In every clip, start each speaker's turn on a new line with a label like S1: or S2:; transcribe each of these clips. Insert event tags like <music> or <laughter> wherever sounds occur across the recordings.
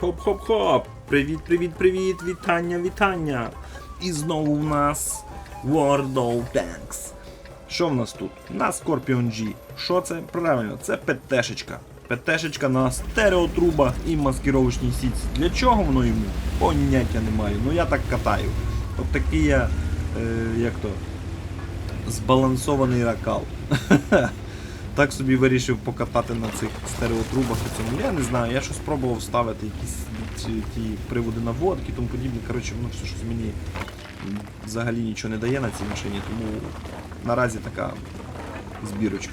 S1: Хоп-хоп-хоп! Привіт, привіт, привіт! Вітання, вітання! І знову в нас World of Tanks. Що в нас тут? На Scorpion G. Що це? Правильно, це ПТшечка. ПТшечка на стереотрубах і маскировочній сітці. Для чого воно йому? Поняття не маю. Ну я так катаю. От такий я, е, як то, збалансований ракал. <laughs> Так собі вирішив покатати на цих стереотрубах і цьому. Я не знаю, я щось пробував ставити якісь ці, ті приводи наводки і тому подібне. Коротше, воно все щось мені взагалі нічого не дає на цій машині, тому наразі така збірочка.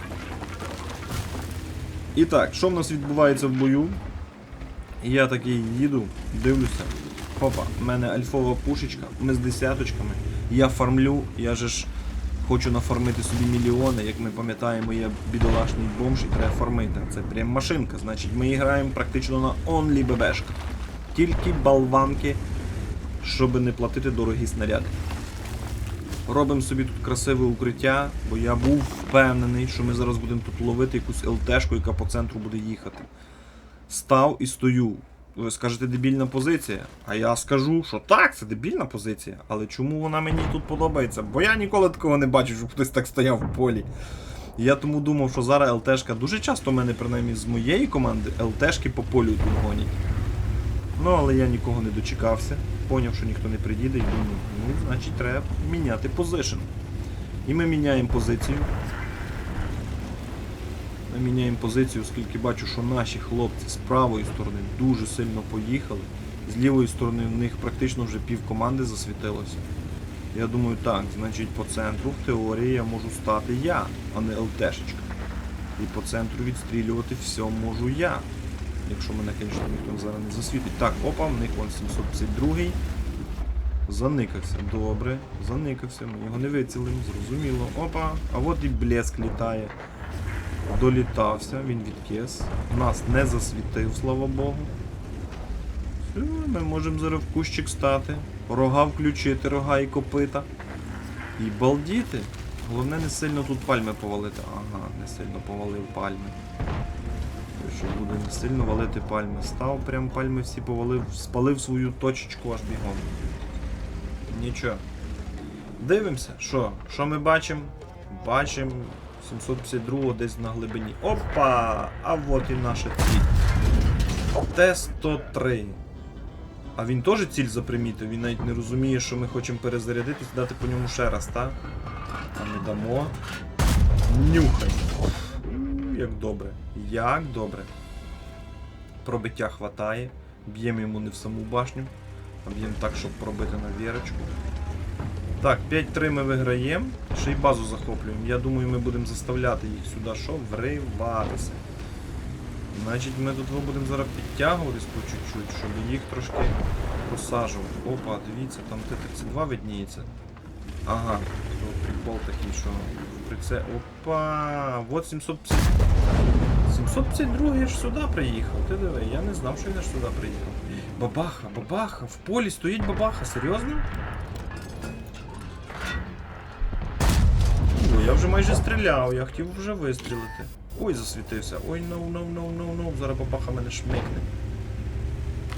S1: І так, що в нас відбувається в бою? Я такий їду, дивлюся. Опа, в мене альфова пушечка, ми з десяточками. Я фармлю, я же ж хочу нафармити собі мільйони, як ми пам'ятаємо, я бідолашний бомж і треба фармити. Це прям машинка. Значить, ми граємо практично на онлі ББшках. Тільки болванки, щоб не платити дорогі снаряди. Робимо собі тут красиве укриття, бо я був впевнений, що ми зараз будемо тут ловити якусь ЛТшку, яка по центру буде їхати. Став і стою. Ви скажете дебільна позиція. А я скажу, що так, це дебільна позиція. Але чому вона мені тут подобається? Бо я ніколи такого не бачив, щоб хтось так стояв в полі. І Я тому думав, що зараз ЛТшка дуже часто в мене, принаймні з моєї команди, ЛТшки по полю тут гонять. Ну, але я нікого не дочекався. Поняв, що ніхто не приїде і думаю, ну, значить, треба міняти позишн. І ми міняємо позицію. Міняємо позицію, оскільки бачу, що наші хлопці з правої сторони дуже сильно поїхали. З лівої сторони в них практично вже пів команди засвітилося. Я думаю, так, значить по центру в теорії я можу стати я, а не ЛТшечка. І по центру відстрілювати все можу я. Якщо мене, звісно, ніхто зараз не засвітить. Так, опа, в них вон 752 Заникався, добре, заникався, ми його не вицілимо, зрозуміло. Опа, а от і блеск літає. Долітався, він відкис. Нас не засвітив, слава Богу. Все, ми можемо зараз в кущик стати. Рога включити, рога і копита. І балдіти. Головне не сильно тут пальми повалити. Ага, не сильно повалив пальми. Що буде не сильно валити пальми. Став прям пальми всі повалив, спалив свою точечку аж бігом. Нічого. Дивимося, що? Що ми бачимо? Бачимо 752 десь на глибині. Опа! А от і наша ціль. Т-103. А він теж ціль запримітив, він навіть не розуміє, що ми хочемо перезарядитись, дати по ньому ще раз, так? А ми дамо. Нюхай. Як добре. Як добре. Пробиття хватає. Б'ємо йому не в саму башню, а б'ємо так, щоб пробити на вірочку. Так, 5-3 ми виграємо. Ще й базу захоплюємо. Я думаю, ми будемо заставляти їх сюди, що вриватися. Значить, ми тут будемо зараз підтягуватись по чуть-чуть, щоб їх трошки просаджувати. Опа, дивіться, там Т-32 видніється. Ага, то прикол такий, що при це. Опа! Вот 750. 752 аж сюди приїхав. Ти диви, я не знав, що він аж сюди приїхав. Бабаха, бабаха, в полі стоїть бабаха, серйозно? Я вже майже стріляв, я хотів вже вистрілити. Ой, засвітився. Ой, ноу, ноу, ноу, ноу, ноу. Зараз бабаха мене шмикне.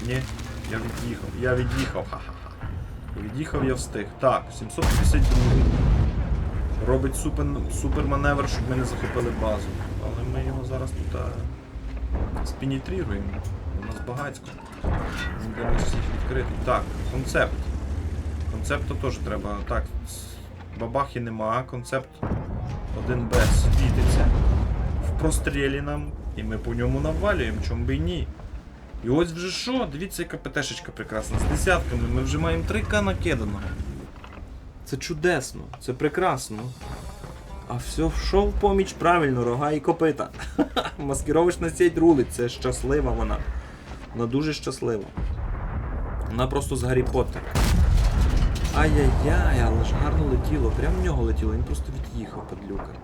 S1: Ні, я від'їхав, я від'їхав, ха-ха-ха. Від'їхав, я встиг. Так, 752. Робить супер, супер маневр, щоб ми не захопили базу. Але ми його зараз тут а, спінітруємо. У нас багацько. Для нас всіх відкритий. Так, концепт. Концепту теж треба. Так, бабахи нема, концепт 1Б світиться в прострілі нам, і ми по ньому навалюємо, чому би і ні. І ось вже що, дивіться, яка ПТшечка прекрасна. З десятками ми вже маємо 3К накиданого. Це чудесно, це прекрасно. А все що в поміч правильно, рога і копита. <laughs> Маскировочна сеть рулить, це щаслива вона. Вона дуже щаслива. Вона просто з Гаррі Поттера. Ай-яй-яй, але ж гарно летіло, прям в нього летіло, він просто від'їхав падлюка.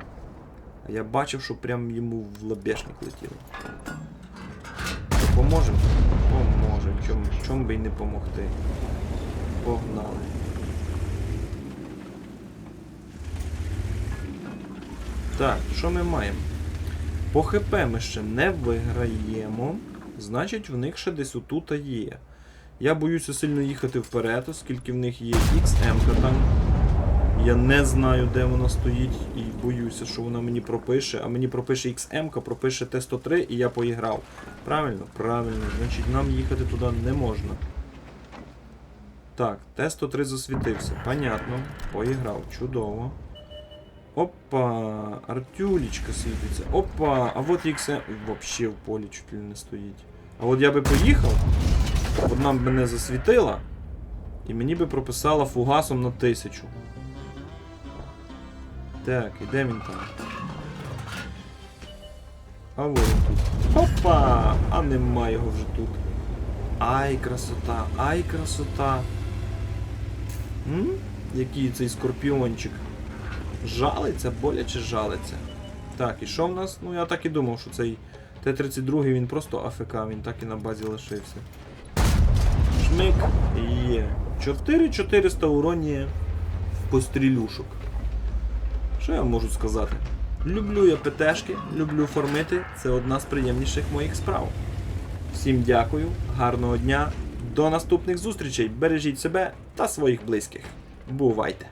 S1: А я бачив, що прям йому в лобешник летіло. Поможемо? Поможемо. Чом, чом би й не помогти. Погнали. Так, що ми маємо? По ХП ми ще не виграємо. Значить, в них ще десь отута є. Я боюся сильно їхати вперед, оскільки в них є XM там. Я не знаю, де вона стоїть, і боюся, що вона мені пропише. А мені пропише XM, пропише Т-103, і я поіграв. Правильно? Правильно. Значить, нам їхати туди не можна. Так, Т-103 засвітився. Понятно. Поіграв. Чудово. Опа, Артюлечка світиться. Опа, а от XM. Вообще в полі чуть ли не стоїть. А от я би поїхав, одна б мене засвітила, і мені би прописала фугасом на тисячу. Так, і де він там? А вот він тут. Опа! А нема його вже тут. Ай, красота, ай, красота. М? Який цей скорпіончик. Жалиться, боляче жалиться. Так, і що в нас? Ну я так і думав, що цей Т-32 він просто АФК, він так і на базі лишився. Шмик є. 4400 уроні в пострілюшок. Що я можу сказати? Люблю я ПТшки, люблю формити, це одна з приємніших моїх справ. Всім дякую, гарного дня, до наступних зустрічей, бережіть себе та своїх близьких. Бувайте!